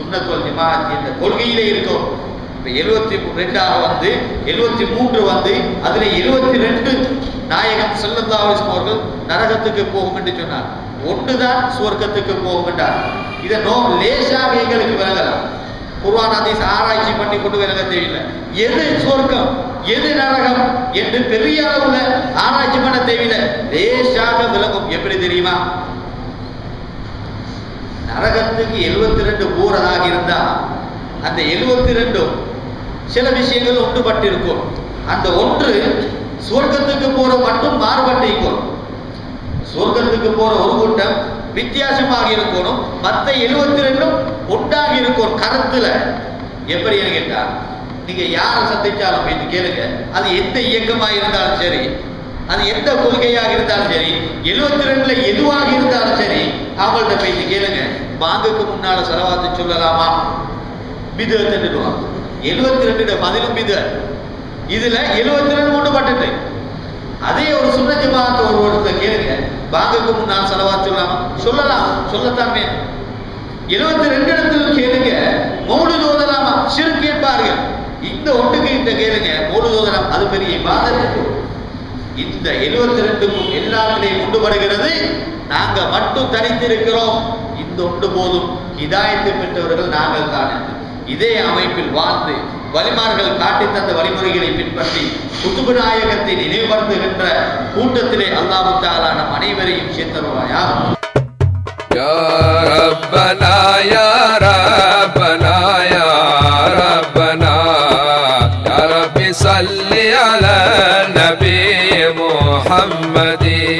சுன்னத்துவல் ஜமாத் என்ற கொள்கையிலே இருக்கும். இப்போ எழுபத்தி ரெண்டாக வந்து எழுபத்தி மூன்று வந்து அதில் எழுபத்தி ரெண்டு நாயகம் ஸல்லல்லாஹு அவர்கள் நரகத்துக்கு போகும் என்று சொன்னார். ஒன்றுதான் சுவர்க்கத்துக்கு போகும் என்றார். இதை நோ லேசாக எங்களுக்கு விலகலாம் குர்வான் ஹதீஸ் ஆராய்ச்சி பண்ணி கொண்டு விளங்க தேவையில்லை எது சொர்க்கம் எது நரகம் என்று பெரிய அளவுல ஆராய்ச்சி பண்ண தேவையில்லை லேசாக விலகும் எப்படி தெரியுமா? நரகத்துக்கு எழுபத்தி ரெண்டு போறதாக இருந்தா அந்த எழுபத்தி ரெண்டும் சில விஷயங்கள் ஒன்றுபட்டு இருக்கும் அந்த ஒன்று சுவர்க்கத்துக்கு போற மட்டும் மாறுபட்டிருக்கும் சொர்க்கத்துக்கு போற ஒரு கூட்டம் வித்தியாசமாக இருக்கணும். மற்ற எழுபத்தி ரெண்டும் ஒன்றாக இருக்கும் கருத்துல. எப்படி கேட்டா நீங்க யாரை சந்திச்சாலும் போயிட்டு கேளுங்க. அது எந்த இயக்கமா இருந்தாலும் சரி அது எந்த கொள்கையாக இருந்தாலும் சரி எழுபத்தி ரெண்டுல எதுவாக இருந்தாலும் சரி அவங்கள்ட்ட பாங்குக்கு முன்னால செலவாத்து சொல்லலாமா? பிதுவாங்க எழுபத்தி ரெண்டு பதிலும் பிது இதுல எழுபத்தி ரெண்டு ஒன்று பட்டு அதே ஒரு சுண்ண ஜமாத் ஒரு ஒருத்தர் கேளுங்க பாங்குக்கு முன்னால் செலவாத்து சொல்லலாமா சொல்லலாம். சொல்லத்தாமே எழுபத்தி ரெண்டு இடத்துல கேளுங்க. மௌனு ஓதலாமா சிறு கேட்பார்கள். இந்த ஒன்றுக்கு இந்த கேளுங்க. மௌனு ஓதலாம் அது பெரிய இபாதத் இந்த எழுபத்தி ரெண்டுக்கும் எல்லாத்திலையும் உண்டுபடுகிறது. நாங்க மட்டும் தனித்திருக்கிறோம். இந்த ஒன்று போதும். இதாயத்தை பெற்றவர்கள் நாங்கள் தான் என்று. இதே அமைப்பில் வாழ்ந்து வலிமார்கள் காட்டி தந்த வழிமுறைகளை பின்பற்றி குத்துபு நாயகத்தை நினைவுபடுத்துகின்ற கூட்டத்திலே அல்லாஹு தாலா நம் அனைவரையும் சேர்த்தருவாயா யார் محمدي